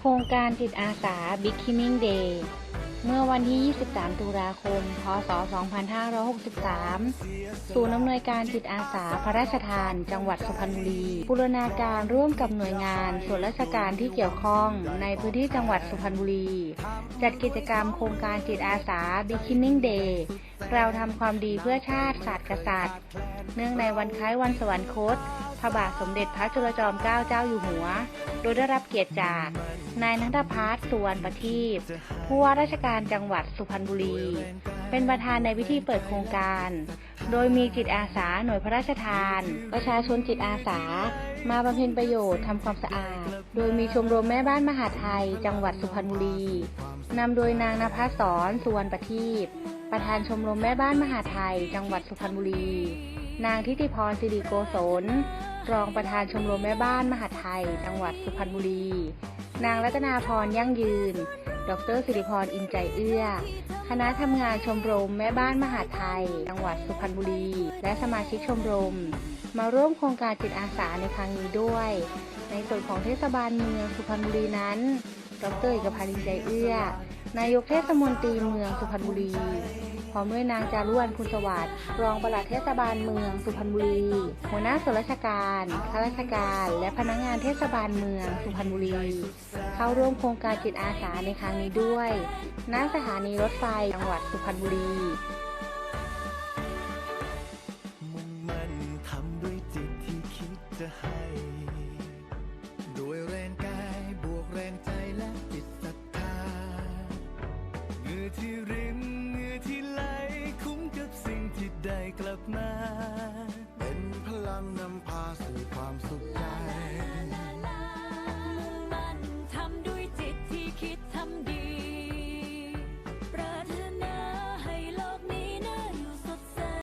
โครงการจิตอาสา Beginning Day เมื่อวันที่ 23 ตุลาคม พศ 2563 ศูนย์อำนวยการจิตอาสาพระราชทาน จังหวัดสุพรรณบุรีบูรณาการร่วมกับหน่วยงานส่วนราชการที่เกี่ยวข้องในพื้นที่จังหวัดสุพรรณบุรี จัดกิจกรรมโครงการจิตอาสา Beginning Day เราทำความดีเพื่อชาติศาสตร์กษัตริย์ เนื่องในวันคล้ายวันสวรรคต พระบาทสมเด็จพระจุลจอมเกล้าเจ้าอยู่หัวโดยได้รับเกียรติจาก นายนัทพัฒน์สุวรรณประทีปผู้ว่าราชการจังหวัดสุพรรณบุรี เป็นประธานในพิธีเปิดโครงการ โดยมีจิตอาสาหน่วยพระราชทาน ประชาชนจิตอาสา มาบำเพ็ญประโยชน์ทำความสะอาด โดยมีชมรมแม่บ้านมหาไทย จังหวัดสุพรรณบุรีนำโดยนางนภัสสรสุวรรณประทีปประธานชมรมแม่บ้านมหาไทย จังหวัดสุพรรณบุรี นางทิติพรสิริโกศล รองประธานชมรมแม่บ้านมหาไทย จังหวัดสุพรรณบุรี นางรัตนาพรยั่งยืน ดรสิริพรอินใจเอื้อ คณะทำงานชมรมแม่บ้านมหาไทย จังหวัดสุพรรณบุรี และสมาชิกชมรม มาร่วมโครงการจิตอาสาในครั้งนี้ด้วย ในส่วนของเทศบาลเมืองสุพรรณบุรีนั้น ดรเอกพันธ์ใจเอื้อ นายกเทศมนตรีเมืองสุพรรณบุรี พร้อมด้วยนางจารุวรรณคุณสวัสดิ์รองปลัดเทศบาลเมืองสุพรรณบุรี หัวหน้าส่วนราชการ ข้าราชการ และพนักงานเทศบาลเมืองสุพรรณบุรี เข้าร่วมโครงการจิตอาสาในครั้งนี้ด้วย ณ สถานีรถไฟจังหวัดสุพรรณบุรีมุ่งมั่นทำด้วยจิตที่คิดจะห้ด้